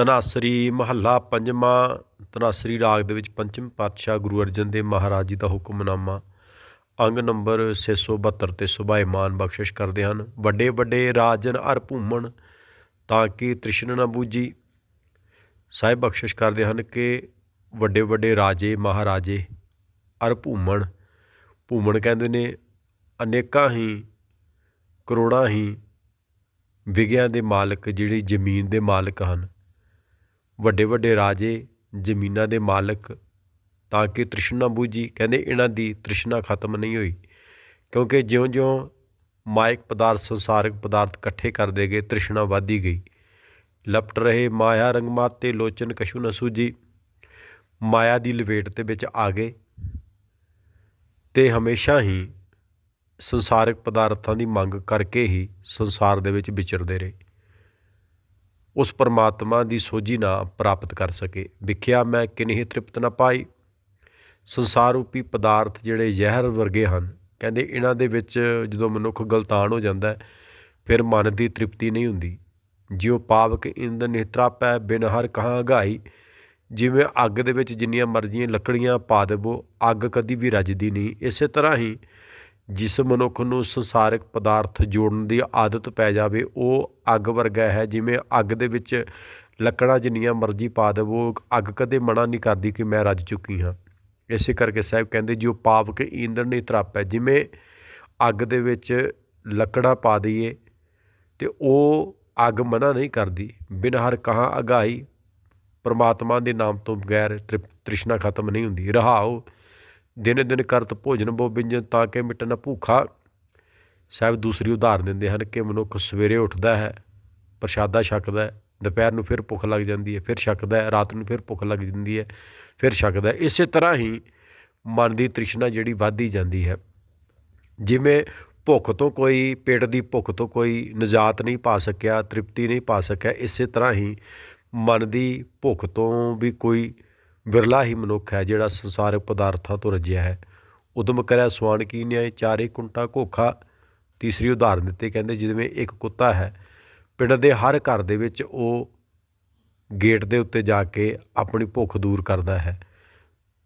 ਧਨਾਸਰੀ ਮਹੱਲਾ ਪੰਜਵਾਂ, ਧਨਾਸਰੀ ਰਾਗ ਦੇ ਵਿੱਚ ਪੰਚਮ ਪਾਤਸ਼ਾਹ ਗੁਰੂ ਅਰਜਨ ਦੇਵ ਮਹਾਰਾਜ ਜੀ ਦਾ ਹੁਕਮਨਾਮਾ। ਅੰਗ ਨੰਬਰ 672 ਤੇ ਸੁਭਾਇਮਾਨ ਬਖਸ਼ਿਸ਼ ਕਰਦੇ ਹਨ। ਵੱਡੇ ਵੱਡੇ ਰਾਜਨ ਅਰ ਭੂਮਣ ਤਾਂ ਕਿ ਤ੍ਰਿਸ਼ਨ ਨਾ ਬੂਝੀ। ਸਾਹਿਬ ਬਖਸ਼ਿਸ਼ ਕਰਦੇ ਹਨ ਕਿ ਵੱਡੇ ਵੱਡੇ ਰਾਜੇ, ਮਹਾਰਾਜੇ ਅਰ ਭੂਮਣ ਭੂਮਣ ਕਹਿੰਦੇ ਨੇ, ਅਨੇਕਾਂ ਹੀ, ਕਰੋੜਾਂ ਹੀ ਵਿਗਿਆਂ ਦੇ ਮਾਲਕ, ਜਿਹੜੀ ਜ਼ਮੀਨ ਦੇ ਮਾਲਕ ਹਨ। ਵੱਡੇ ਵੱਡੇ ਰਾਜੇ, ਜ਼ਮੀਨਾਂ ਦੇ ਮਾਲਕ ਤਾਂ ਕਿ ਤ੍ਰਿਸ਼ਨਾ ਬੂਝੀ, ਕਹਿੰਦੇ ਇਹਨਾਂ ਦੀ ਤ੍ਰਿਸ਼ਨਾ ਖਤਮ ਨਹੀਂ ਹੋਈ। ਕਿਉਂਕਿ ਜਿਉਂ-ਜਿਉਂ ਮਾਇਕ ਪਦਾਰਥ, ਸੰਸਾਰਿਕ ਪਦਾਰਥ ਇਕੱਠੇ ਕਰਦੇ ਗਏ, ਤ੍ਰਿਸ਼ਨਾ ਵਧਦੀ ਗਈ। ਲਪਟ ਰਹੇ ਮਾਇਆ ਰੰਗਮਾਤ ਤੇ ਲੋਚਨ ਕਸ਼ੂ ਨ ਸੂਜੀ ਮਾਇਆ ਦੀ ਲਵੇਟ ਦੇ ਵਿੱਚ ਆ ਗਏ ਤੇ ਹਮੇਸ਼ਾ ਹੀ ਸੰਸਾਰਿਕ ਪਦਾਰਥਾਂ ਦੀ ਮੰਗ ਕਰਕੇ ਹੀ ਸੰਸਾਰ ਦੇ ਵਿੱਚ ਵਿਚਰਦੇ ਰਹੇ। ਉਸ ਪਰਮਾਤਮਾ ਦੀ ਸੋਝੀ ਨਾ ਪ੍ਰਾਪਤ ਕਰ ਸਕੇ। ਵਿਖਿਆ ਮੈਂ ਕਿਨਹੀ ਤ੍ਰਿਪਤ ਨਾ ਪਾਈ। ਸੰਸਾਰ ਰੂਪੀ ਪਦਾਰਥ ਜਿਹੜੇ ਜ਼ਹਿਰ ਵਰਗੇ ਹਨ, ਕਹਿੰਦੇ ਇਹਨਾਂ ਦੇ ਵਿੱਚ ਜਦੋਂ ਮਨੁੱਖ ਗਲਤਾਨ ਹੋ ਜਾਂਦਾ ਫਿਰ ਮਨ ਦੀ ਤ੍ਰਿਪਤੀ ਨਹੀਂ ਹੁੰਦੀ। ਜਿਉ ਪਾਵਕ ਇੰਦ ਨਿਤਰਾਪੈ ਬਿਨ ਹਰ ਕਹਾਂ ਗਾਈ ਜਿਵੇਂ ਅੱਗ ਦੇ ਵਿੱਚ ਜਿੰਨੀਆਂ ਮਰਜ਼ੀਆਂ ਲੱਕੜੀਆਂ ਪਾ ਦੇਵੋ, ਅੱਗ ਕਦੀ ਵੀ ਰੱਜਦੀ ਨਹੀਂ। ਇਸੇ ਤਰ੍ਹਾਂ ਹੀ ਜਿਸ ਮਨੁੱਖ ਨੂੰ ਸੰਸਾਰਿਕ ਪਦਾਰਥ ਜੋੜਨ ਦੀ ਆਦਤ ਪੈ ਜਾਵੇ, ਉਹ ਅੱਗ ਵਰਗਾ ਹੈ। ਜਿਵੇਂ ਅੱਗ ਦੇ ਵਿੱਚ ਲੱਕੜਾਂ ਜਿੰਨੀਆਂ ਮਰਜ਼ੀ ਪਾ ਦੇਵੋ, ਅੱਗ ਕਦੇ ਮਨਾ ਨਹੀਂ ਕਰਦੀ ਕਿ ਮੈਂ ਰੱਜ ਚੁੱਕੀ ਹਾਂ। ਇਸੇ ਕਰਕੇ ਸਾਹਿਬ ਕਹਿੰਦੇ, ਜੋ ਪਾਵਕ ਈਂਧਣ ਨਹੀਂ ਤਰਾਪੈ, ਜਿਵੇਂ ਅੱਗ ਦੇ ਵਿੱਚ ਲੱਕੜਾਂ ਪਾ ਦਈਏ, ਤੇ ਉਹ ਅੱਗ ਮਨਾ ਨਹੀਂ ਕਰਦੀ। ਬਿਨ ਹਰ ਕਹਾਂ ਅਗਾਈ ਪਰਮਾਤਮਾ ਦੇ ਨਾਮ ਤੋਂ ਬਗੈਰ ਤ੍ਰਿਸ਼ਨਾ ਖਤਮ ਨਹੀਂ ਹੁੰਦੀ। ਰਹਾਓ ਦਿਨ ਦਿਨ ਕਰਤ ਭੋਜਨ ਬੋ ਬਿੰਜਨ ਤਾਂ ਕਿ ਮਿਟਣਾ ਭੂਖਾ। ਸਾਹਿਬ ਦੂਸਰੀ ਉਦਾਹਰਨ ਦਿੰਦੇ ਹਨ ਕਿ ਮਨੁੱਖ ਸਵੇਰੇ ਉੱਠਦਾ ਹੈ, ਪ੍ਰਸ਼ਾਦਾ ਛਕਦਾ ਹੈ, ਦੁਪਹਿਰ ਨੂੰ ਫਿਰ ਭੁੱਖ ਲੱਗ ਜਾਂਦੀ ਹੈ, ਫਿਰ ਛਕਦਾ ਹੈ, ਰਾਤ ਨੂੰ ਫਿਰ ਭੁੱਖ ਲੱਗ ਜਾਂਦੀ ਹੈ, ਫਿਰ ਛਕਦਾ ਹੈ। ਇਸੇ ਤਰ੍ਹਾਂ ਹੀ ਮਨ ਦੀ ਤ੍ਰਿਸ਼ਨਾ ਜਿਹੜੀ ਵੱਧਦੀ ਜਾਂਦੀ ਹੈ। ਜਿਵੇਂ ਭੁੱਖ ਤੋਂ ਕੋਈ ਪੇਟ ਦੀ ਭੁੱਖ ਤੋਂ ਕੋਈ ਨਜਾਤ ਨਹੀਂ ਪਾ ਸਕਿਆ, ਤ੍ਰਿਪਤੀ ਨਹੀਂ ਪਾ ਸਕਿਆ, ਇਸੇ ਤਰ੍ਹਾਂ ਹੀ ਮਨ ਦੀ ਭੁੱਖ ਤੋਂ ਵੀ ਕੋਈ ਵਿਰਲਾ ਹੀ ਮਨੁੱਖ ਹੈ ਜਿਹੜਾ ਸੰਸਾਰਿਕ ਪਦਾਰਥਾਂ ਤੋਂ ਰੱਜਿਆ ਹੈ। ਉਦਮ ਕਰਿਆ ਸਵਾਨ ਕੀ ਨਿਆਏ ਚਾਰੇ ਕੁੰਟਾ ਘੋਖਾ। ਤੀਸਰੀ ਉਦਾਹਰਨ ਦਿੱਤੇ ਕਹਿੰਦੇ ਜਿਵੇਂ ਇੱਕ ਕੁੱਤਾ ਹੈ, ਪਿੰਡ ਦੇ ਹਰ ਘਰ ਦੇ ਵਿੱਚ ਉਹ ਗੇਟ ਦੇ ਉੱਤੇ ਜਾ ਕੇ ਆਪਣੀ ਭੁੱਖ ਦੂਰ ਕਰਦਾ ਹੈ।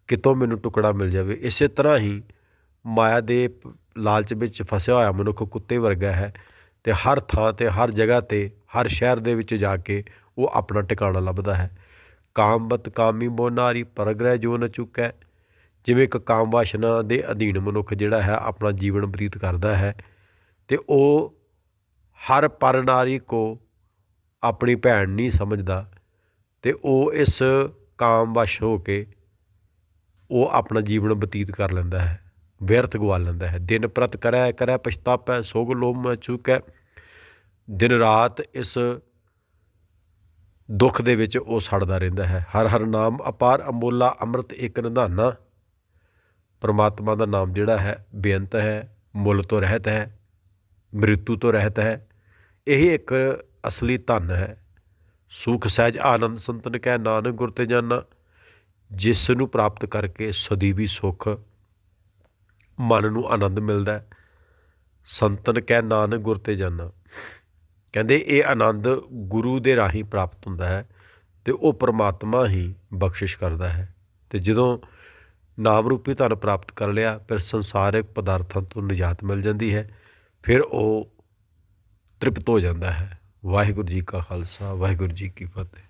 ਕਿਤੋਂ ਮੈਨੂੰ ਟੁਕੜਾ ਮਿਲ ਜਾਵੇ। ਇਸੇ ਤਰ੍ਹਾਂ ਹੀ ਮਾਇਆ ਦੇ ਲਾਲਚ ਵਿੱਚ ਫਸਿਆ ਹੋਇਆ ਮਨੁੱਖ ਕੁੱਤੇ ਵਰਗਾ ਹੈ ਤੇ ਹਰ ਥਾਂ ਤੇ, ਹਰ ਜਗ੍ਹਾ ਤੇ, ਹਰ ਸ਼ਹਿਰ ਦੇ ਵਿੱਚ ਜਾ ਕੇ ਉਹ ਆਪਣਾ ਟਿਕਾਣਾ ਲੱਭਦਾ ਹੈ। ਕਾਮਬਤ ਕਾਮੀ ਬੋ ਨਾਰੀ ਪਰਗ੍ਰਹਿ ਜੋ ਨ ਚੁੱਕੈ। ਜਿਵੇਂ ਇੱਕ ਕਾਮ ਵਾਸ਼ਨਾ ਦੇ ਅਧੀਨ ਮਨੁੱਖ ਜਿਹੜਾ ਹੈ ਆਪਣਾ ਜੀਵਨ ਬਤੀਤ ਕਰਦਾ ਹੈ, ਤੇ ਉਹ ਹਰ ਪਰ ਨਾਰੀ ਕੋ ਆਪਣੀ ਭੈਣ ਨਹੀਂ ਸਮਝਦਾ, ਤੇ ਉਹ ਇਸ ਕਾਮ ਵਸ਼ ਹੋ ਕੇ ਉਹ ਆਪਣਾ ਜੀਵਨ ਬਤੀਤ ਕਰ ਲੈਂਦਾ ਹੈ, ਵਿਅਰਥ ਗਵਾ ਲੈਂਦਾ ਹੈ। ਦਿਨ ਪ੍ਰਤ ਕਰੈ ਕਰੈ ਪਛਤਾਪੈ, ਸੋਗ ਲੋਭ ਮੈਂ ਚੁਕੈ। ਦਿਨ ਰਾਤ ਇਸ ਦੁੱਖ ਦੇ ਵਿੱਚ ਉਹ ਸੜਦਾ ਰਹਿੰਦਾ ਹੈ। ਹਰ ਹਰ ਨਾਮ ਅਪਾਰ ਅਮੋਲਾ ਅੰਮ੍ਰਿਤ ਇੱਕ ਨਿਧਾਨਾ। ਪਰਮਾਤਮਾ ਦਾ ਨਾਮ ਜਿਹੜਾ ਹੈ, ਬੇਅੰਤ ਹੈ, ਮੁੱਲ ਤੋਂ ਰਹਿਤ ਹੈ, ਮ੍ਰਿਤੂ ਤੋਂ ਰਹਿਤ ਹੈ। ਇਹ ਇੱਕ ਅਸਲੀ ਧਨ ਹੈ। ਸੁਖ, ਸਹਿਜ, ਆਨੰਦ, ਸੰਤਨ ਕਹਿ ਨਾਨਕ ਗੁਰ ਤੇ ਜਾਨਾ। ਜਿਸ ਨੂੰ ਪ੍ਰਾਪਤ ਕਰਕੇ ਸਦੀਵੀ ਸੁਖ, ਮਨ ਨੂੰ ਆਨੰਦ ਮਿਲਦਾ ਸੰਤਨ ਕਹਿ ਨਾਨਕ ਗੁਰ ਤੇ ਜਾਨਾ। ਕਹਿੰਦੇ ਇਹ ਆਨੰਦ ਗੁਰੂ ਦੇ ਰਾਹੀਂ ਪ੍ਰਾਪਤ ਹੁੰਦਾ ਹੈ ਤੇ ਉਹ ਪਰਮਾਤਮਾ ਹੀ ਬਖਸ਼ਿਸ਼ ਕਰਦਾ ਹੈ। ਤੇ ਜਦੋਂ ਨਾਮ ਰੂਪੀ ਧਨ ਪ੍ਰਾਪਤ ਕਰ ਲਿਆ, ਫਿਰ ਸੰਸਾਰਿਕ ਪਦਾਰਥਾਂ ਤੋਂ ਨਿਜਾਤ ਮਿਲ ਜਾਂਦੀ ਹੈ, ਫਿਰ ਉਹ ਤ੍ਰਿਪਤ ਹੋ ਜਾਂਦਾ ਹੈ। ਵਾਹਿਗੁਰੂ ਜੀ ਕਾ ਖਾਲਸਾ, ਵਾਹਿਗੁਰੂ ਜੀ ਕੀ ਫਤਿਹ।